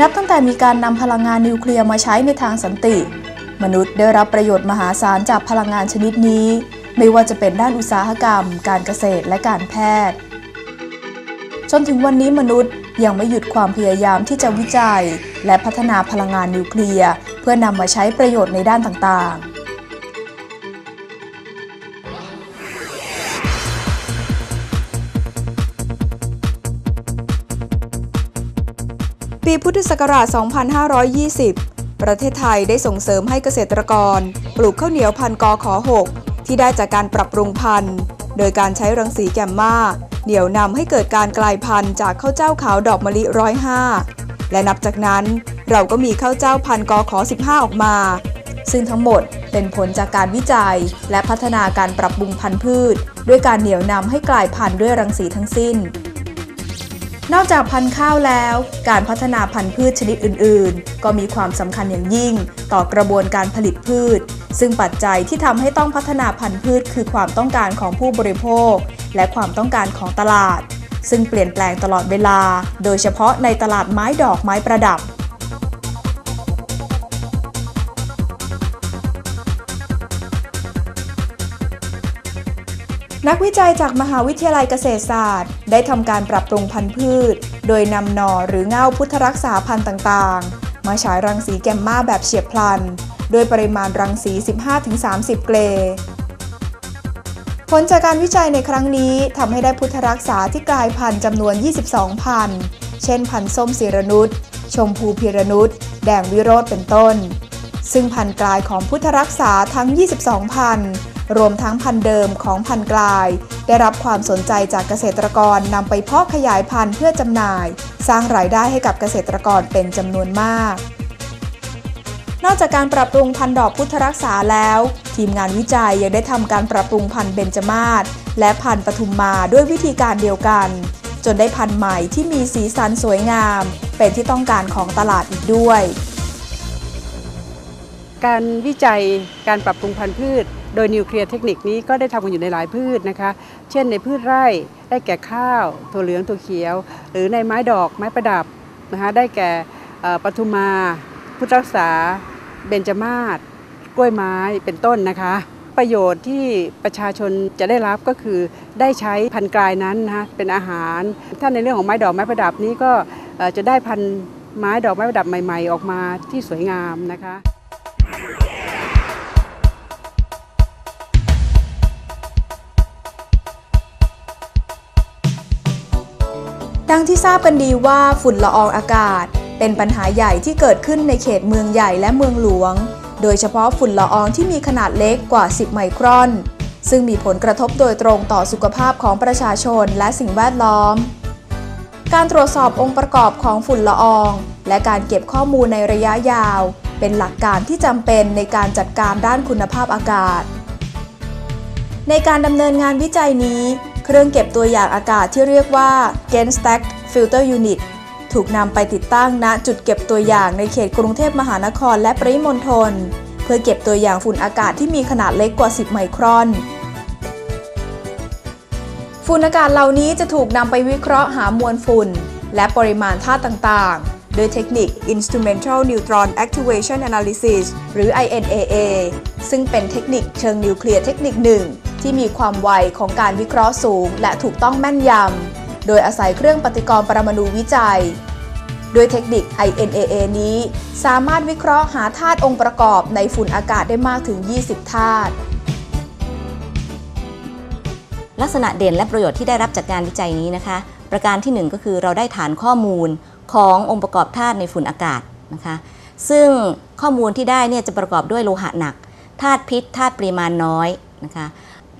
นับตั้งแต่มีการนำพลังงานนิวเคลียร์มาใช้ในทางสันติ มนุษย์ได้รับประโยชน์มหาศาลจากพลังงานชนิดนี้ ไม่ว่าจะเป็นด้านอุตสาหกรรม การเกษตรและการแพทย์ จนถึงวันนี้มนุษย์ยังไม่หยุดความพยายามที่จะวิจัย และพัฒนาพลังงานนิวเคลียร์เพื่อนำมาใช้ประโยชน์ในด้านต่างๆ ปีพุทธศักราช 2520 ประเทศไทยได้ส่งเสริมให้เกษตรกร ปลูกข้าวเหนียวพันกอขอ 6 ที่ได้จากการปรับปรุงพันธุ์ โดยการใช้รังสีแกมมาเหนี่ยวนำให้เกิดการกลายพันธุ์จากข้าวเจ้าขาวดอกมะลิร้อยห้าและนับจากนั้นเราก็มีข้าวเจ้าพันกอขอ 15 ออกมา ซึ่งทั้งหมดเป็นผลจากการวิจัย และพัฒนาการปรับปรุงพันธุ์พืช ด้วยการเหนี่ยวนำให้กลายพันธุ์ด้วยรังสีทั้งสิ้น นอกจากพันธุ์ข้าวแล้ว การพัฒนาพันธุ์พืชชนิดอื่น ๆ ก็มีความสำคัญอย่างยิ่ง ต่อกระบวนการผลิตพืช ซึ่งปัจจัยที่ทำให้ต้องพัฒนาพันธุ์พืช คือความต้องการของผู้บริโภค และความต้องการของตลาด ซึ่งเปลี่ยนแปลงตลอดเวลา โดยเฉพาะในตลาดไม้ดอกไม้ประดับ นักวิจัยจากมหาวิทยาลัยเกษตรศาสตร์ ได้ทำการปรับปรุงพันธุ์พืช โดยนำหน่อหรือเง่าพุทธรักษาพันธุ์ต่างๆ มาฉายรังสีแกมมาแบบเฉียบพลัน โดยปริมาณรังสี 15-30 เกรผลจากการวิจัยในครั้งนี้ทำให้ได้พุทธรักษาที่กลายพันธุ์จำนวน 22 พันธุ์ เช่นพันธุ์ส้มศิรนุชชมพูพิรนุชแดงวิโรธเป็นต้น ซึ่งพันธุ์กลายของพุทธรักษาทั้ง 22 พันธุ์ รวมทั้งพันธุ์เดิมของพันธุ์กลาย ได้รับความสนใจจากเกษตรกรนำไปเพาะขยายพันธุ์เพื่อจำหน่าย สร้างรายได้ให้กับเกษตรกรเป็นจำนวนมาก นอกจากการปรับปรุงพันธุ์ดอกพุทธรักษาแล้ว ทีมงานวิจัยยังได้ทำการปรับปรุงพันธุ์เบญจมาศและพันธุ์ปทุมมาด้วยวิธีการเดียวกัน จนได้พันธุ์ใหม่ที่มีสีสันสวยงาม เป็นที่ต้องการของตลาดอีกด้วยการวิจัยการปรับปรุงพันธุ์พืช โดยนิวเคลียร์เทคนิคนี้ก็ได้ทำกันอยู่ในหลายพืชนะคะ เช่นในพืชไร่ได้แก่ข้าวถั่วเหลืองถั่วเขียว หรือในไม้ดอกไม้ประดับนะคะได้แก่ปทุมา พุทธรักษา เบญจมาศกล้วยไม้เป็นต้นนะคะ ประโยชน์ที่ประชาชนจะได้รับก็คือได้ใช้พันธุ์กลายนั้นนะคะเป็นอาหาร ถ้าในเรื่องของไม้ดอกไม้ประดับนี้ก็จะได้พันธุ์ไม้ดอกไม้ประดับใหม่ ๆ ออกมาที่สวยงามนะคะ ดังที่ทราบกันดีว่าฝุ่นละอองอากาศ เป็นปัญหาใหญ่ที่เกิดขึ้นในเขตเมืองใหญ่และเมืองหลวง โดยเฉพาะฝุ่นละอองที่มีขนาดเล็กกว่า 10 ไมครอน ซึ่งมีผลกระทบโดยตรงต่อสุขภาพของประชาชนและสิ่งแวดล้อม การตรวจสอบองค์ประกอบของฝุ่นละออง และการเก็บข้อมูลในระยะยาว เป็นหลักการที่จำเป็นในการจัดการด้านคุณภาพอากาศในการดำเนินงานวิจัยนี้ เครื่องเก็บตัวอย่างอากาศที่เรียกว่า g a n Stack Filter Unit ถูกนำไปติดตั้งณจุดเก็บตัวอย่างในเขตกรุงเทพมหานครและปริมณฑลเพื่อเก็บตัวอย่างฝุ่นอากาศที่มีขนาดเล็กกว่า 10 ไมครอนฝุ่นอากาศเหล่านี้จะถูกนำไปวิเคราะห์หามวลฝุ่น และปริมาณธาตุต่างๆ โดยเทคนิค Instrumental Neutron Activation Analysis หรือ INAA ซึ่งเป็นเทคนิคเชิงนิวเคลียร์เทคนิคหนึ่งที่มีความไวของการวิเคราะห์สูง และถูกต้องแม่นยำ โดยอาศัยเครื่องปฏิกรณ์ปรมาณูวิจัย โดยเทคนิค INAA นี้สามารถวิเคราะห์หาธาตุองค์ประกอบในฝุ่นอากาศได้มากถึง 20 ธาตุลักษณะเด่นและประโยชน์ที่ได้รับจากการวิจัยนี้นะคะ ประการที่ 1 ก็คือเราได้ฐานข้อมูล ขององค์ประกอบธาตุในฝุ่นอากาศนะคะซึ่งข้อมูลที่ได้เนี่ยจะประกอบด้วยโลหะหนักธาตุพิษธาตุปริมาณน้อยนะคะ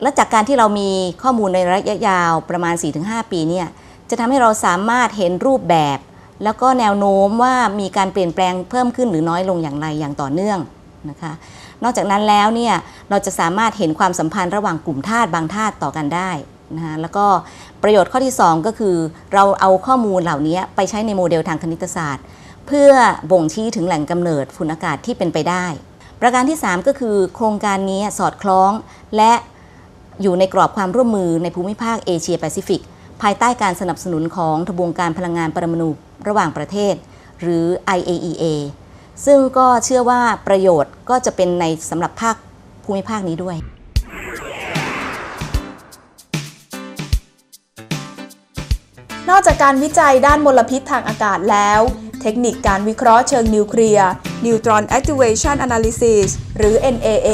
และจากการที่เรามีข้อมูลในระยะยาวประมาณ 4-5 ปีเนี่ยจะทำให้เราสามารถเห็นรูปแบบ แล้วก็แนวโน้มว่ามีการเปลี่ยนแปลงเพิ่มขึ้นหรือน้อยลงอย่างไรอย่างต่อเนื่องนะคะนอกจากนั้นแล้วเนี่ยเราจะสามารถเห็นความสัมพันธ์ระหว่างกลุ่มธาตุบางธาตุต่อกันได้นะคะแล้วก็ ประโยชน์ข้อที่ 2 ก็คือ เราเอาข้อมูลเหล่านี้ไปใช้ในโมเดลทางคณิตศาสตร์ เพื่อบ่งชี้ถึงแหล่งกำเนิดฝุ่นอากาศที่เป็นไปได้ ประการที่ 3 ก็คือ โครงการนี้สอดคล้องและอยู่ในกรอบความร่วมมือในภูมิภาคเอเชียแปซิฟิกภายใต้การสนับสนุนของทบวงการพลังงานปรมาณูระหว่างประเทศ หรือ IAEA ซึ่งก็เชื่อว่าประโยชน์ก็จะเป็นในสำหรับภาคภูมิภาคนี้ด้วย นอกจากการวิจัยด้านมลพิษทางอากาศแล้ว เทคนิคการวิเคราะห์เชิงนิวเคลียร์ Neutron Activation Analysis หรือ NAA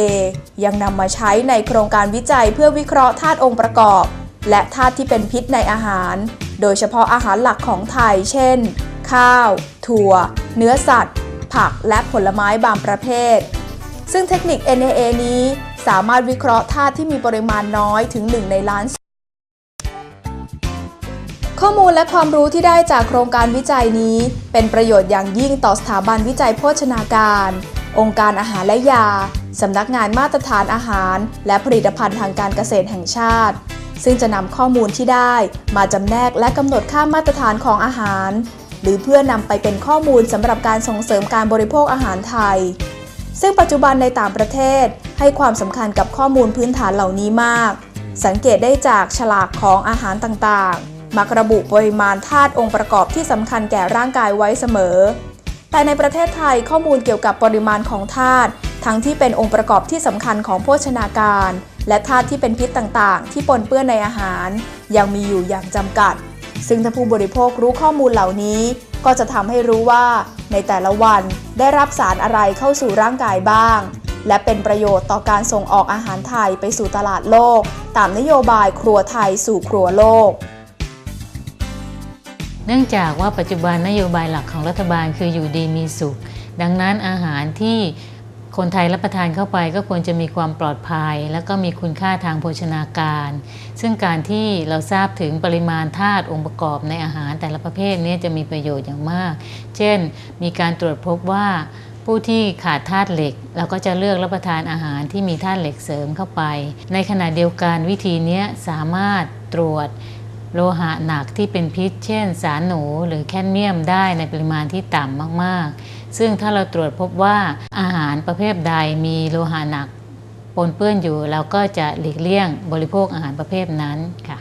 ยังนำมาใช้ในโครงการวิจัยเพื่อวิเคราะห์ธาตุองค์ประกอบ และธาตุที่เป็นพิษในอาหาร โดยเฉพาะอาหารหลักของไทย เช่น ข้าว ถั่ว เนื้อสัตว์ ผักและผลไม้บางประเภท ซึ่งเทคนิค NAA นี้สามารถวิเคราะห์ธาตุที่มีปริมาณน้อยถึง 1 ในล้าน ข้อมูลและความรู้ที่ได้จากโครงการวิจัยนี้ เป็นประโยชน์อย่างยิ่งต่อสถาบันวิจัยโภชนาการ องค์การอาหารและยา สำนักงานมาตรฐานอาหาร และผลิตภัณฑ์ทางการเกษตรแห่งชาติ ซึ่งจะนำข้อมูลที่ได้มาจำแนกและกำหนดค่ามาตรฐานของอาหาร หรือเพื่อนำไปเป็นข้อมูลสำหรับการส่งเสริมการบริโภคอาหารไทย ซึ่งปัจจุบันในต่างประเทศ ให้ความสำคัญกับข้อมูลพื้นฐานเหล่านี้มาก สังเกตได้จากฉลากของอาหารต่างๆ มักระบุปริมาณธาตุองค์ประกอบที่สำคัญแก่ร่างกายไว้เสมอ แต่ในประเทศไทยข้อมูลเกี่ยวกับปริมาณของธาตุทั้งที่เป็นองค์ประกอบที่สำคัญของโภชนาการ และธาตุที่เป็นพิษต่างๆ ที่ปนเปื้อนในอาหาร ยังมีอยู่อย่างจำกัด ซึ่งถ้าผู้บริโภครู้ข้อมูลเหล่านี้ ก็จะทำให้รู้ว่า ในแต่ละวันได้รับสารอะไรเข้าสู่ร่างกายบ้าง และเป็นประโยชน์ต่อการส่งออกอาหารไทยไปสู่ตลาดโลก ตามนโยบายครัวไทยสู่ครัวโลก เนื่องจากว่าปัจจุบันนโยบายหลักของรัฐบาลคืออยู่ดีมีสุข ดังนั้นอาหารที่คนไทยรับประทานเข้าไปก็ควรจะมีความปลอดภัย และก็มีคุณค่าทางโภชนาการ ซึ่งการที่เราทราบถึงปริมาณธาตุองค์ประกอบในอาหารแต่ละประเภทนี้จะมีประโยชน์อย่างมาก เช่น มีการตรวจพบว่าผู้ที่ขาดธาตุเหล็ก เราก็จะเลือกรับประทานอาหารที่มีธาตุเหล็กเสริมเข้าไป ในขณะเดียวกันวิธีนี้สามารถตรวจ โลหะหนักที่เป็นพิษ เช่น สารหนูหรือแคดเมียมได้ในปริมาณที่ต่ำมากๆ ซึ่งถ้าเราตรวจพบว่าอาหารประเภทใดมีโลหะหนักปนเปื้อนอยู่เราก็จะหลีกเลี่ยงบริโภคอาหารประเภทนั้นค่ะ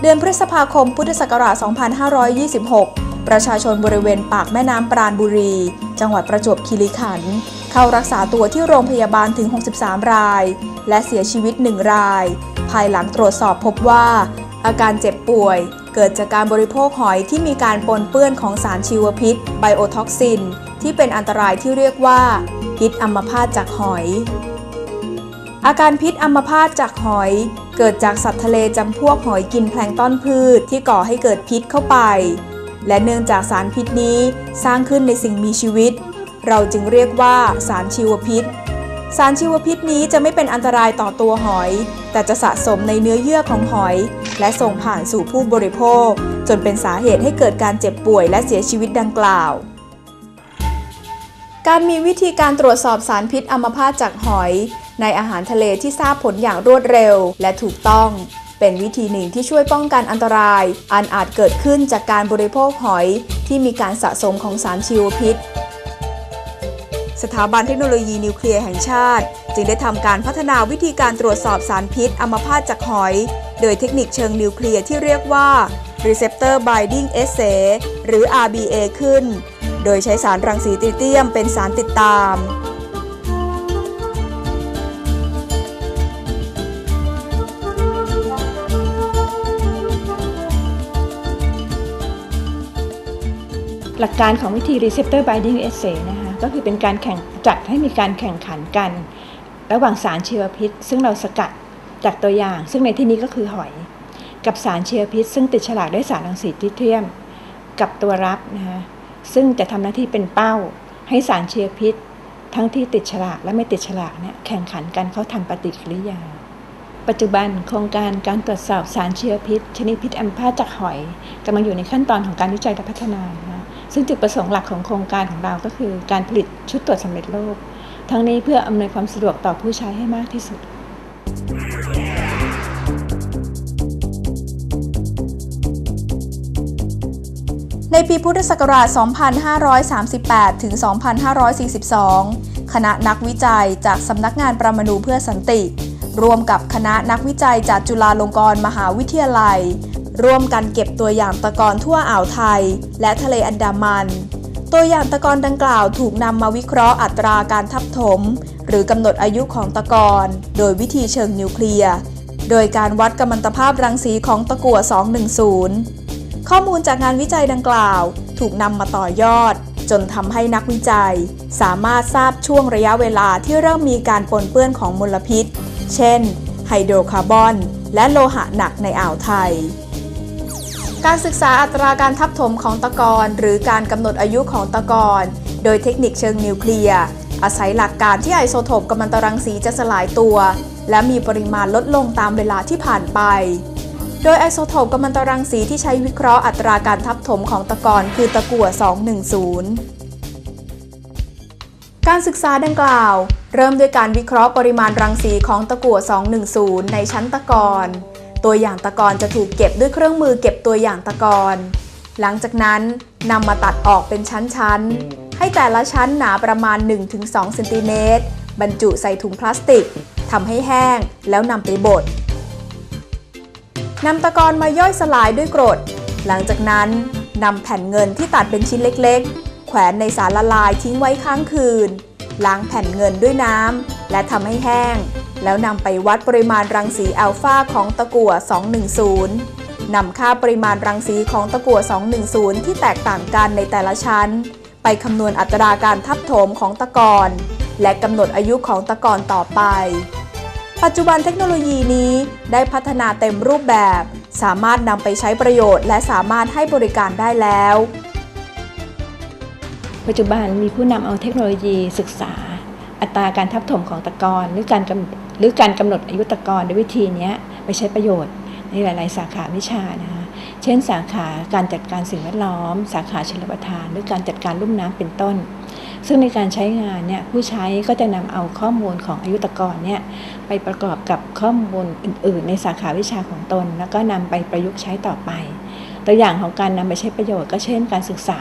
เดือนพฤษภาคมพุทธศักราช 2526 ประชาชนบริเวณปากแม่น้ำปราณบุรี จังหวัดประจวบคีรีขันธ์ เข้ารักษาตัวที่โรงพยาบาลถึง 63 ราย และเสียชีวิต 1 ราย ภายหลังตรวจสอบพบว่า อาการเจ็บป่วย เกิดจากการบริโภคหอยที่มีการปนเปื้อนของสารชีวพิษไบโอท็อกซิน ที่เป็นอันตรายที่เรียกว่า พิษอัมพาตจากหอย อาการพิษอัมพาตจากหอย เกิดจากสัตว์ทะเลจำพวกหอยกินแพลงต้อนพืชที่ก่อให้เกิดพิษเข้าไปและเนื่องจากสารพิษนี้สร้างขึ้นในสิ่งมีชีวิต เราจึงเรียกว่าสารชีวพิษ สารชีวพิษนี้จะไม่เป็นอันตรายต่อตัวหอย แต่จะสะสมในเนื้อเยื่อของหอย และส่งผ่านสู่ผู้บริโภค จนเป็นสาเหตุให้เกิดการเจ็บป่วยและเสียชีวิตดังกล่าว การมีวิธีการตรวจสอบสารพิษอัมพาตจากหอย ในอาหารทะเลที่ทราบผลอย่างรวดเร็วและถูกต้องเป็นวิธีหนึ่งที่ช่วยป้องกันอันตราย อันอาจเกิดขึ้นจากการบริโภคหอย ที่มีการสะสมของสารชีวพิษ สถาบันเทคโนโลยีนิวเคลียร์แห่งชาติ จึงได้ทำการพัฒนาวิธีการตรวจสอบสารพิษอัมพาตจากหอย โดยเทคนิคเชิงนิวเคลียร์ที่เรียกว่า Receptor Binding Assay หรือ RBA ขึ้น โดยใช้สารรังสีตริเตียมเป็นสารติดตามหลักการของวิธี receptor binding assay นะคะ ก็คือเป็นการแข่งจัดให้มีการแข่งขันกัน ระหว่างสารชีวพิษ ซึ่งเราสกัดจากตัวอย่าง ซึ่งในที่นี้ก็คือหอย กับสารชีวพิษ ซึ่งติดฉลากด้วยสารรังสีทิเทียม กับตัวรับนะคะซึ่งจะทำหน้าที่เป็นเป้า ให้สารชีวพิษ ทั้งที่ติดฉลากและไม่ติดฉลากเนี่ยแข่งขันกันเขาทำปฏิกิริยาปัจจุบันโครงการการตรวจสอบสารเชื้อพิษ ชนิดพิษอัมพาตจากหอยกำลังอยู่ในขั้นตอนของการวิจัยและพัฒนานะ ซึ่งจุดประสงค์หลักของโครงการของเราก็คือ การผลิตชุดตรวจสำเร็จรูป ทั้งนี้เพื่ออำนวยความสะดวกต่อผู้ใช้ให้มากที่สุด ในปีพุทธศักราช 2538 ถึง 2542 คณะนักวิจัยจากสำนักงานประมาณูเพื่อสันติร่วมกับคณะนักวิจัยจากจุฬาลงกรณ์มหาวิทยาลัย ร่วมกันเก็บตัวอย่างตะกอนทั่วอ่าวไทย และทะเลอันดามัน ตัวอย่างตะกอนดังกล่าวถูกนำมาวิเคราะห์อัตราการทับถม หรือกำหนดอายุของตะกอนโดยวิธีเชิงนิวเคลียร์ โดยการวัดกัมมันตภาพรังสีของตะกั่ว 210 ข้อมูลจากงานวิจัยดังกล่าว ถูกนำมาต่อยอด จนทำให้นักวิจัย สามารถทราบช่วงระยะเวลาที่เริ่มมีการปนเปื้อนของมลพิษ เช่น ไฮโดรคาร์บอนและโลหะหนักในอ่าวไทย การศึกษาอัตราการทับถมของตะกอนหรือการกำหนดอายุของตะกอนโดยเทคนิคเชิงนิวเคลียร์อาศัยหลักการที่ไอโซโทปกัมมันตรังสีจะสลายตัว และมีปริมาณลดลงตามเวลาที่ผ่านไป โดยไอโซโทปกัมมันตรังสีที่ใช้วิเคราะห์อัตราการทับถมของตะกอนคือตะกั่ว 210 การศึกษาดังกล่าว เริ่มด้วยการวิเคราะห์ปริมาณรังสีของตะกั่ว 210 ในชั้นตะกอน ตัวอย่างตะกอนจะถูกเก็บด้วยเครื่องมือเก็บตัวอย่างตะกอนหลังจากนั้นนำมาตัดออกเป็นชั้นๆ ให้แต่ละชั้นหนาประมาณ 1-2เซนติเมตรบรรจุใส่ถุงพลาสติกทำให้แห้งแล้วนำไปบดนำตะกอนมาย่อยสลายด้วยกรด หลังจากนั้นนำแผ่นเงินที่ตัดเป็นชิ้นเล็กๆ แขวนในสารละลายทิ้งไว้ค้างคืน ล้างแผ่นเงินด้วยน้ำและทำให้แห้ง แล้วนำไปวัดปริมาณรังสีอัลฟาของตะกั่ว 210 นำค่าปริมาณรังสีของตะกั่ว 210 ที่แตกต่างกันในแต่ละชั้น ไปคำนวณอัตราการทับถมของตะกอนและกำหนดอายุของตะกอนต่อไป ปัจจุบันเทคโนโลยีนี้ได้พัฒนาเต็มรูปแบบ สามารถนำไปใช้ประโยชน์และสามารถให้บริการได้แล้ว ปัจจุบันมีผู้นำเอาเทคโนโลยีศึกษา อัตราการทับถมของตะกอนหรือการหรือการกำหนดอายุตะกอนด้วยวิธีนี้ไปใช้ประโยชน์ในหลาย ๆ สาขาวิชานะคะเช่น สาขาการจัดการสิ่งแวดล้อม สาขาชลประทาน หรือการจัดการลุ่มน้ำเป็นต้น ซึ่งในการใช้งานเนี่ยผู้ใช้ก็จะนำเอาข้อมูลของอายุตกรเนี่ยไปประกอบกับข้อมูลอื่น ๆ ในสาขาวิชาของตน แล้วก็นำไปประยุกต์ใช้ต่อไป ตัวอย่างของการนำไปใช้ประโยชน์ก็เช่น การศึกษา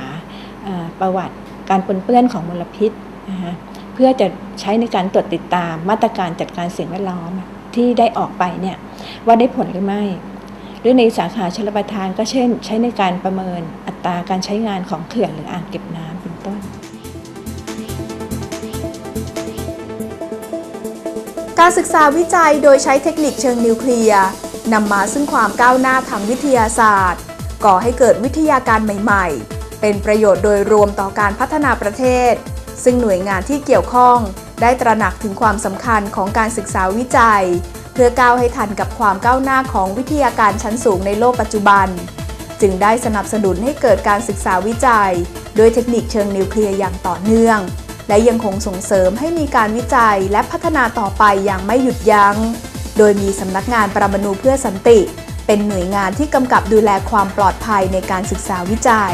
ประวัติการปนเปื้อนของมลพิษนะคะ เพื่อจะใช้ในการตรวจติดตามมาตรการจัดการสิ่งแวดล้อมที่ได้ออกไปเนี่ยว่าได้ผลหรือไม่ หรือในสาขาชลประทานก็เช่น ใช้ในการประเมินอัตราการใช้งานของเขื่อนหรืออ่างเก็บน้ำเป็นต้น การศึกษาวิจัยโดยใช้เทคนิคเชิงนิวเคลียร์นำมาซึ่งความก้าวหน้าทางวิทยาศาสตร์ ก่อให้เกิดวิทยาการใหม่ ๆ เป็นประโยชน์โดยรวมต่อการพัฒนาประเทศ ซึ่งหน่วยงานที่เกี่ยวข้องได้ตระหนักถึงความสำคัญของการศึกษาวิจัย เพื่อก้าวให้ทันกับความก้าวหน้าของวิทยาการชั้นสูงในโลกปัจจุบัน จึงได้สนับสนุนให้เกิดการศึกษาวิจัย โดยเทคนิคเชิงนิวเคลียร์อย่างต่อเนื่อง และยังคงส่งเสริมให้มีการวิจัยและพัฒนาต่อไปอย่างไม่หยุดยัง้ง โดยมีสำนักงานประมาณูเพื่อสันติ เป็นหน่วยงานที่กำกับดูแลความปลอดภัยในการศึกษาวิจัย